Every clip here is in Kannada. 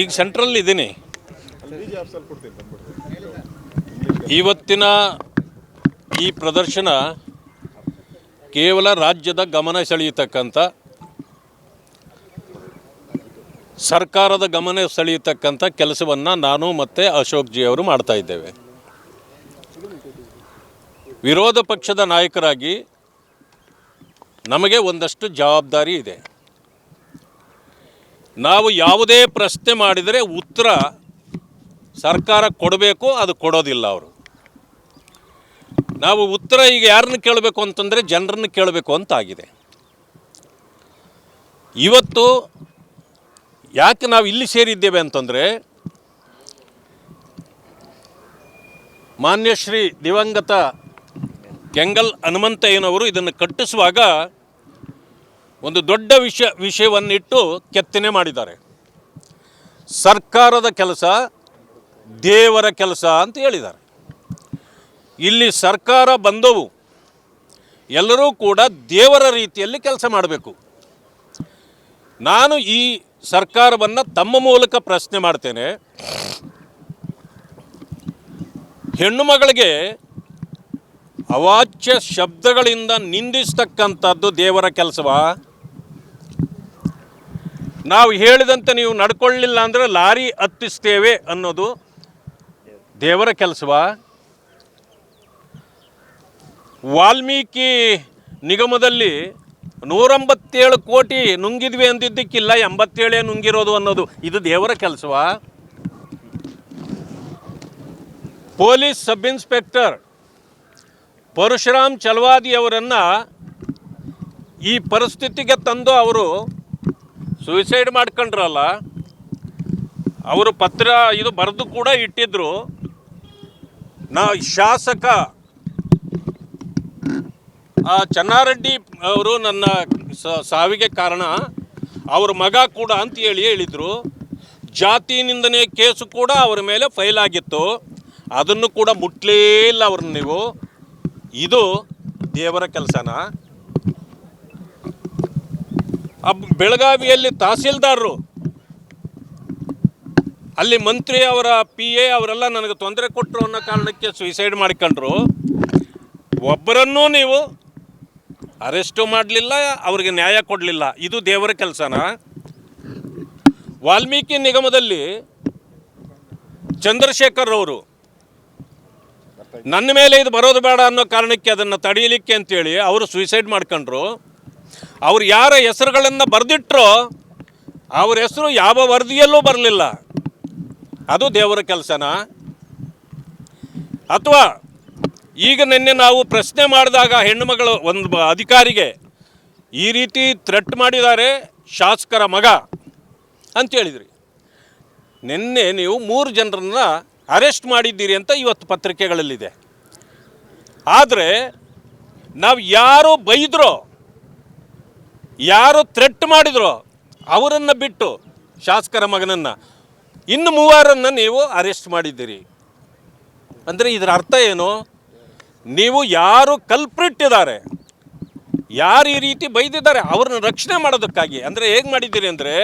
ಈಗ ಸೆಂಟ್ರಲ್ ಇದ್ದೀನಿ. ಇವತ್ತಿನ ಈ ಪ್ರದರ್ಶನ ಕೇವಲ ರಾಜ್ಯದ ಗಮನ ಸೆಳೆಯತಕ್ಕಂಥ, ಸರ್ಕಾರದ ಗಮನ ಸೆಳೆಯತಕ್ಕಂಥ ಕೆಲಸವನ್ನು ನಾನು ಮತ್ತು ಅಶೋಕ್ ಜಿ ಅವರು ಮಾಡ್ತಾ ಇದ್ದೇವೆ. ವಿರೋಧ ಪಕ್ಷದ ನಾಯಕರಾಗಿ ನಮಗೆ ಒಂದಷ್ಟು ಜವಾಬ್ದಾರಿ ಇದೆ. ನಾವು ಯಾವುದೇ ಪ್ರಶ್ನೆ ಮಾಡಿದರೆ ಉತ್ತರ ಸರ್ಕಾರ ಕೊಡಬೇಕು ಅದು ಕೊಡೋದಿಲ್ಲ ಅವರು. ನಾವು ಉತ್ತರ ಈಗ ಯಾರನ್ನು ಕೇಳಬೇಕು ಅಂತಂದರೆ ಜನರನ್ನು ಕೇಳಬೇಕು ಅಂತಾಗಿದೆ. ಇವತ್ತು ಯಾಕೆ ನಾವು ಇಲ್ಲಿ ಸೇರಿದ್ದೇವೆ ಅಂತಂದರೆ ಮಾನ್ಯ ಶ್ರೀ ದಿವಂಗತ ಕೆಂಗಲ್ ಹನುಮಂತಯ್ಯನವರು ಇದನ್ನು ಕಟ್ಟಿಸುವಾಗ ಒಂದು ದೊಡ್ಡ ವಿಷಯ, ವಿಷಯವನ್ನಿಟ್ಟು ಕೆತ್ತನೆ ಮಾಡಿದ್ದಾರೆ. ಸರ್ಕಾರದ ಕೆಲಸ, ದೇವರ ಕೆಲಸ ಅಂತ ಹೇಳಿದ್ದಾರೆ. ಇಲ್ಲಿ ಸರ್ಕಾರ ಬಂದವು. ಎಲ್ಲರೂ ಕೂಡ ದೇವರ ರೀತಿಯಲ್ಲಿ ಕೆಲಸ ಮಾಡಬೇಕು. ನಾನು ಈ ಸರ್ಕಾರವನ್ನು ತಮ್ಮ ಮೂಲಕ ಪ್ರಶ್ನೆ ಮಾಡ್ತೇನೆ. ಹೆಣ್ಣು ಮಗಳಿಗೆ ಅವಾಚ್ಯ ಶಬ್ದಗಳಿಂದ ನಿಂದಿಸ್ತಕ್ಕಂಥದ್ದು ದೇವರ ಕೆಲಸವಾ? ನಾವು ಹೇಳಿದಂತೆ ನೀವು ನಡ್ಕೊಳ್ಳಿಲ್ಲ ಅಂದರೆ ಲಾರಿ ಹತ್ತಿಸ್ತೇವೆ ಅನ್ನೋದು ದೇವರ ಕೆಲಸವಾ? ವಾಲ್ಮೀಕಿ ನಿಗಮದಲ್ಲಿ ನೂರಂಬತ್ತೇಳು ಕೋಟಿ ನುಂಗಿದ್ವಿ ಅಂದಿದ್ದಕ್ಕಿಲ್ಲ, ಎಂಬತ್ತೇಳೇ ನುಂಗಿರೋದು ಅನ್ನೋದು. ಇದು ದೇವರ ಕೆಲಸವಾ? ಪೊಲೀಸ್ ಸಬ್ ಇನ್ಸ್ಪೆಕ್ಟರ್ ಪರಶುರಾಮ್ ಚಲವಾದಿಯವರನ್ನು ಈ ಪರಿಸ್ಥಿತಿಗೆ ತಂದು ಅವರು ಸೂಸೈಡ್ ಮಾಡ್ಕೊಂಡ್ರಲ್ಲ, ಅವರು ಪತ್ರ ಇದು ಬರೆದು ಕೂಡ ಇಟ್ಟಿದ್ರು. ನಾ ಶಾಸಕ, ಆ ಚನ್ನಾರೆಡ್ಡಿ ಅವರು ನನ್ನ ಸಾವಿಗೆ ಕಾರಣ, ಅವ್ರ ಮಗ ಕೂಡ ಅಂತ ಹೇಳಿ ಹೇಳಿದರು. ಜಾತಿ ನಿಂದನೆ ಕೇಸು ಕೂಡ ಅವರ ಮೇಲೆ ಫೈಲ್ ಆಗಿತ್ತು. ಅದನ್ನು ಕೂಡ ಮುಟ್ಲೇ ಇಲ್ಲ ಅವ್ರನ್ನ ನೀವು. ಇದು ದೇವರ ಕೆಲಸನಾ? ಬೆಳಗಾವಿಯಲ್ಲಿ ತಹಸೀಲ್ದಾರರು, ಅಲ್ಲಿ ಮಂತ್ರಿ ಅವರ ಪಿ ಎ ಅವರೆಲ್ಲ ನನಗೆ ತೊಂದರೆ ಕೊಟ್ಟರು ಅನ್ನೋ ಕಾರಣಕ್ಕೆ ಸುಯಿಸೈಡ್ ಮಾಡಿಕೊಂಡ್ರು. ಒಬ್ಬರನ್ನೂ ನೀವು ಅರೆಸ್ಟು ಮಾಡಲಿಲ್ಲ, ಅವ್ರಿಗೆ ನ್ಯಾಯ ಕೊಡಲಿಲ್ಲ. ಇದು ದೇವರ ಕೆಲಸನ? ವಾಲ್ಮೀಕಿ ನಿಗಮದಲ್ಲಿ ಚಂದ್ರಶೇಖರ್ ಅವರು ನನ್ನ ಮೇಲೆ ಇದು ಬರೋದು ಬೇಡ ಅನ್ನೋ ಕಾರಣಕ್ಕೆ ಅದನ್ನು ತಡೆಯಲಿಕ್ಕೆ ಅಂತೇಳಿ ಅವರು ಸುಯಿಸೈಡ್ ಮಾಡ್ಕೊಂಡ್ರು. ಅವ್ರು ಯಾರ ಹೆಸರುಗಳನ್ನು ಬರೆದಿಟ್ರೋ ಅವ್ರ ಹೆಸರು ಯಾವ ವರದಿಯಲ್ಲೂ ಬರಲಿಲ್ಲ. ಅದು ದೇವರ ಕೆಲಸನಾ? ಅಥವಾ ಈಗ ನಿನ್ನೆ ನಾವು ಪ್ರಶ್ನೆ ಮಾಡಿದಾಗ ಹೆಣ್ಣುಮಗಳು ಒಂದು ಅಧಿಕಾರಿಗೆ ಈ ರೀತಿ ಥ್ರೆಟ್ ಮಾಡಿದ್ದಾರೆ ಶಾಸಕರ ಮಗ ಅಂತ ಹೇಳಿದ್ರಿ. ನಿನ್ನೆ ನೀವು ಮೂರು ಜನರನ್ನ ಅರೆಸ್ಟ್ ಮಾಡಿದ್ದೀರಿ ಅಂತ ಇವತ್ತು ಪತ್ರಿಕೆಗಳಲ್ಲಿದೆ. ಆದರೆ ನಾವು ಯಾರು ಬೈದ್ರೋ ಯಾರು ಥ್ರೆಟ್ ಮಾಡಿದ್ರು ಅವರನ್ನು ಬಿಟ್ಟು ಶಾಸಕರ ಮಗನನ್ನು ಇನ್ನು ಮೂವರನ್ನು ನೀವು ಅರೆಸ್ಟ್ ಮಾಡಿದ್ದೀರಿ. ಅಂದರೆ ಇದರ ಅರ್ಥ ಏನು? ನೀವು ಯಾರು ಕಲ್ಪ್ರಿಟ್ಟಿದ್ದಾರೆ, ಯಾರು ಈ ರೀತಿ ಬೈದಿದ್ದಾರೆ, ಅವ್ರನ್ನ ರಕ್ಷಣೆ ಮಾಡೋದಕ್ಕಾಗಿ. ಅಂದರೆ ಹೇಗೆ ಮಾಡಿದ್ದೀರಿ ಅಂದರೆ,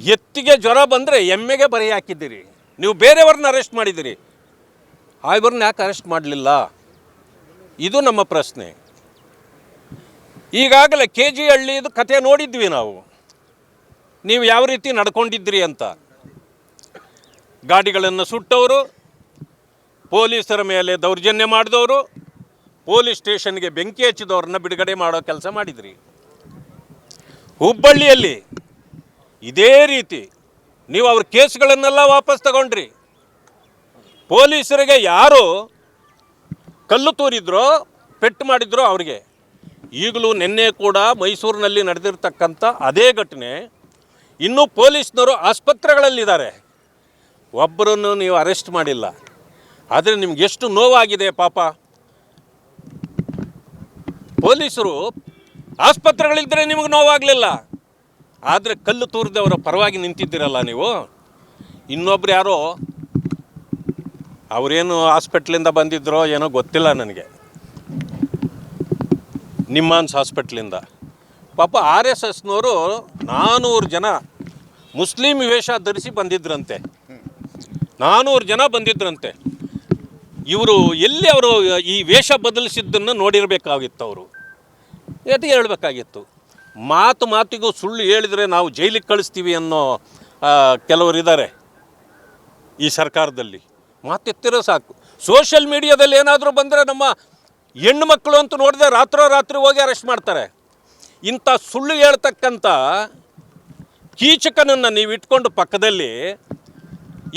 ಎತ್ತಿಗೆ ಜ್ವರ ಬಂದರೆ ಎಮ್ಮೆಗೆ ಬರೆ ಹಾಕಿದ್ದೀರಿ. ನೀವು ಬೇರೆಯವ್ರನ್ನ ಅರೆಸ್ಟ್ ಮಾಡಿದ್ದೀರಿ. ಇವ್ರನ್ನ ಯಾಕೆ ಅರೆಸ್ಟ್ ಮಾಡಲಿಲ್ಲ? ಇದು ನಮ್ಮ ಪ್ರಶ್ನೆ. ಈಗಾಗಲೇ ಕೆ ಜಿ ಹಳ್ಳಿದು ಕಥೆ ನೋಡಿದ್ವಿ ನಾವು. ನೀವು ಯಾವ ರೀತಿ ನಡ್ಕೊಂಡಿದ್ರಿ ಅಂತ. ಗಾಡಿಗಳನ್ನು ಸುಟ್ಟವರು, ಪೊಲೀಸರ ಮೇಲೆ ದೌರ್ಜನ್ಯ ಮಾಡಿದವರು, ಪೊಲೀಸ್ ಸ್ಟೇಷನ್ಗೆ ಬೆಂಕಿ ಹಚ್ಚಿದವ್ರನ್ನ ಬಿಡುಗಡೆ ಮಾಡೋ ಕೆಲಸ ಮಾಡಿದ್ರಿ. ಹುಬ್ಬಳ್ಳಿಯಲ್ಲಿ ಇದೇ ರೀತಿ ನೀವು ಅವ್ರ ಕೇಸ್ಗಳನ್ನೆಲ್ಲ ವಾಪಸ್ ತಗೊಂಡ್ರಿ. ಪೊಲೀಸರಿಗೆ ಯಾರು ಕಲ್ಲು ತೂರಿದ್ರೋ, ಪೆಟ್ಟು ಮಾಡಿದ್ರೋ ಅವ್ರಿಗೆ. ಈಗಲೂ ನಿನ್ನೆ ಕೂಡ ಮೈಸೂರಿನಲ್ಲಿ ನಡೆದಿರ್ತಕ್ಕಂಥ ಅದೇ ಘಟನೆ. ಇನ್ನೂ ಪೊಲೀಸ್ನವರು ಆಸ್ಪತ್ರೆಗಳಲ್ಲಿದ್ದಾರೆ. ಒಬ್ಬರನ್ನು ನೀವು ಅರೆಸ್ಟ್ ಮಾಡಿಲ್ಲ. ಆದರೆ ನಿಮ್ಗೆ ಎಷ್ಟು ನೋವಾಗಿದೆ ಪಾಪ. ಪೊಲೀಸರು ಆಸ್ಪತ್ರೆಗಳಿದ್ದರೆ ನಿಮಗೆ ನೋವಾಗಲಿಲ್ಲ. ಆದರೆ ಕಲ್ಲು ತೂರಿದವರ ಪರವಾಗಿ ನಿಂತಿದ್ದೀರಲ್ಲ ನೀವು. ಇನ್ನೊಬ್ರು ಯಾರೋ, ಅವರೇನು ಹಾಸ್ಪಿಟ್ಲಿಂದ ಬಂದಿದ್ರೋ ಏನೋ ಗೊತ್ತಿಲ್ಲ ನನಗೆ. ನಿಮ್ಮಾನ್ಸ್ ಹಾಸ್ಪಿಟ್ಲಿಂದ. ಪಾಪ ಆರ್ ಎಸ್ ಎಸ್ನವರು ನಾನ್ನೂರು ಜನ ಮುಸ್ಲಿಂ ವೇಷ ಧರಿಸಿ ಬಂದಿದ್ರಂತೆ. ನಾನೂರು ಜನ ಬಂದಿದ್ರಂತೆ. ಇವರು ಎಲ್ಲಿ ಅವರು ಈ ವೇಷ ಬದಲಿಸಿದ್ದನ್ನು ನೋಡಿರಬೇಕಾಗಿತ್ತು ಅವರು ಅದು ಹೇಳಬೇಕಾಗಿತ್ತು. ಮಾತು ಮಾತಿಗೂ ಸುಳ್ಳು ಹೇಳಿದರೆ ನಾವು ಜೈಲಿಗೆ ಕಳಿಸ್ತೀವಿ ಅನ್ನೋ ಕೆಲವರು ಕೆಲವರಿದ್ದಾರೆ ಈ ಸರ್ಕಾರದಲ್ಲಿ. ಮಾತೆತ್ತಿರೋ ಸಾಕು. ಸೋಷಿಯಲ್ ಮೀಡಿಯಾದಲ್ಲಿ ಏನಾದರೂ ಬಂದರೆ ನಮ್ಮ ಹೆಣ್ಣು ಮಕ್ಕಳು ಅಂತ ನೋಡಿದ್ರೆ ರಾತ್ರೋರಾತ್ರಿ ಹೋಗಿ ಅರೆಸ್ಟ್ ಮಾಡ್ತಾರೆ. ಇಂಥ ಸುಳ್ಳು ಹೇಳ್ತಕ್ಕಂಥ ಕೀಚಕನನ್ನು ನೀವು ಇಟ್ಕೊಂಡು ಪಕ್ಕದಲ್ಲಿ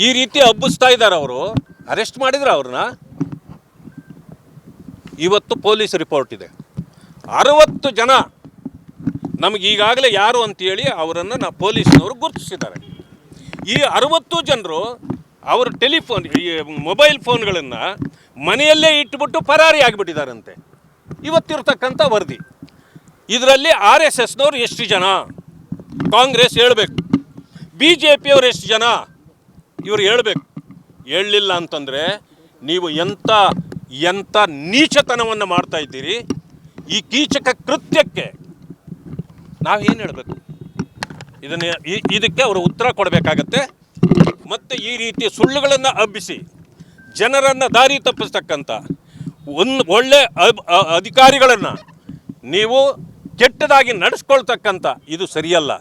ಈ ರೀತಿ ಹಬ್ಬಿಸ್ತಾ ಇದ್ದಾರೆ ಅವರು. ಅರೆಸ್ಟ್ ಮಾಡಿದ್ರೆ ಅವ್ರನ್ನ? ಇವತ್ತು ಪೊಲೀಸ್ ರಿಪೋರ್ಟ್ ಇದೆ. ಅರವತ್ತು ಜನ ನಮಗೆ ಈಗಾಗಲೇ ಯಾರು ಅಂತೇಳಿ ಅವರನ್ನು ನಾ ಪೊಲೀಸ್ನವರು ಗುರುತಿಸಿದ್ದಾರೆ. ಈ ಅರವತ್ತು ಜನರು ಅವರ ಟೆಲಿಫೋನ್, ಈ ಮೊಬೈಲ್ ಫೋನ್ಗಳನ್ನು ಮನೆಯಲ್ಲೇ ಇಟ್ಟುಬಿಟ್ಟು ಪರಾರಿ ಆಗಿಬಿಟ್ಟಿದ್ದಾರಂತೆ ಇವತ್ತಿರ್ತಕ್ಕಂಥ ವರದಿ. ಇದರಲ್ಲಿ ಆರ್ ಎಸ್ ಎಸ್ನವ್ರು ಎಷ್ಟು ಜನ? ಕಾಂಗ್ರೆಸ್ ಹೇಳಬೇಕು. ಬಿ ಜೆ ಪಿಯವ್ರು ಎಷ್ಟು ಜನ? ಇವರು ಹೇಳಬೇಕು. ಹೇಳಲಿಲ್ಲ ಅಂತಂದರೆ ನೀವು ಎಂಥ ಎಂಥ ನೀಚತನವನ್ನು ಮಾಡ್ತಾ ಇದ್ದೀರಿ? ಈ ಕೀಚಕ ಕೃತ್ಯಕ್ಕೆ ನಾವೇನು ಹೇಳಬೇಕು? ಇದನ್ನು ಇದಕ್ಕೆ ಅವರು ಉತ್ತರ ಕೊಡಬೇಕಾಗತ್ತೆ. ಮತ್ತು ಈ ರೀತಿ ಸುಳ್ಳುಗಳನ್ನು ಹಬ್ಬಿಸಿ ಜನರನ್ನು ದಾರಿ ತಪ್ಪಿಸ್ತಕ್ಕಂಥ ಒಂದು ಒಳ್ಳೆ ಅಧಿಕಾರಿಗಳನ್ನು ನೀವು ಕೆಟ್ಟದಾಗಿ ನಡೆಸ್ಕೊಳ್ತಕ್ಕಂಥ ಇದು ಸರಿಯಲ್ಲ.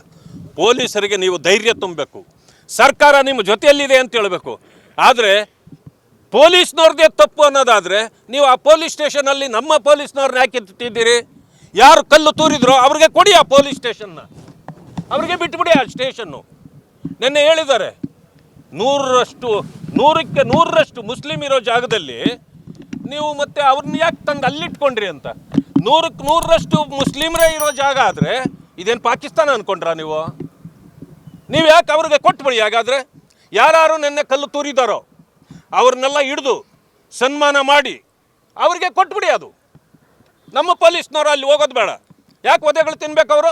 ಪೊಲೀಸರಿಗೆ ನೀವು ಧೈರ್ಯ ತುಂಬಬೇಕು. ಸರ್ಕಾರ ನಿಮ್ಮ ಜೊತೆಯಲ್ಲಿದೆ ಅಂತ ಹೇಳಬೇಕು. ಆದರೆ ಪೊಲೀಸ್ನವ್ರದ್ದೇ ತಪ್ಪು ಅನ್ನೋದಾದರೆ ನೀವು ಆ ಪೊಲೀಸ್ ಸ್ಟೇಷನಲ್ಲಿ ನಮ್ಮ ಪೊಲೀಸ್ನವ್ರನ್ನ ಯಾಕೆ ಇಟ್ಟಿದ್ದೀರಿ ಯಾರು ಕಲ್ಲು ತೂರಿದ್ರೋ ಅವ್ರಿಗೆ ಕೊಡಿ ಆ ಪೊಲೀಸ್ ಸ್ಟೇಷನ್ನ. ಅವ್ರಿಗೆ ಬಿಟ್ಬಿಡಿ ಆ ಸ್ಟೇಷನ್ನು. ನಿನ್ನೆ ಹೇಳಿದ್ದಾರೆ ನೂರರಷ್ಟು, ನೂರಕ್ಕೆ ನೂರರಷ್ಟು ಮುಸ್ಲಿಂ ಇರೋ ಜಾಗದಲ್ಲಿ ನೀವು ಮತ್ತೆ ಅವ್ರನ್ನ ಯಾಕೆ ತಂದು ಅಲ್ಲಿಟ್ಕೊಂಡ್ರಿ ಅಂತ? ನೂರಕ್ಕೆ ನೂರರಷ್ಟು ಮುಸ್ಲಿಮರೇ ಇರೋ ಜಾಗ ಆದರೆ ಇದೇನು ಪಾಕಿಸ್ತಾನ ಅನ್ಕೊಂಡ್ರಾ ನೀವು? ನೀವು ಯಾಕೆ ಅವ್ರಿಗೆ ಕೊಟ್ಬಿಡಿ ಹಾಗಾದರೆ? ಯಾರು ನಿನ್ನೆ ಕಲ್ಲು ತೂರಿದಾರೋ, ಅವ್ರನ್ನೆಲ್ಲ ಹಿಡಿದು ಸನ್ಮಾನ ಮಾಡಿ ಅವ್ರಿಗೆ ಕೊಟ್ಬಿಡಿ ಅದು. ನಮ್ಮ ಪೊಲೀಸ್ನವರು ಅಲ್ಲಿ ಹೋಗೋದು ಬೇಡ. ಯಾಕೆ ಒದೆಗಳು ಅವರು?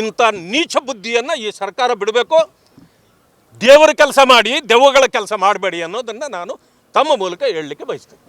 ಇಂಥ ನೀಚ ಬುದ್ಧಿಯನ್ನು ಈ ಸರ್ಕಾರ ಬಿಡಬೇಕು. ದೇವರ ಕೆಲಸ ಮಾಡಿ ದೆವ್ವಗಳ ಕೆಲಸ ಮಾಡಬೇಡಿ ಅನ್ನೋದನ್ನು ನಾನು ತಮ್ಮ ಮೂಲಕ ಹೇಳಲಿಕ್ಕೆ ಬಯಸ್ತೇನೆ.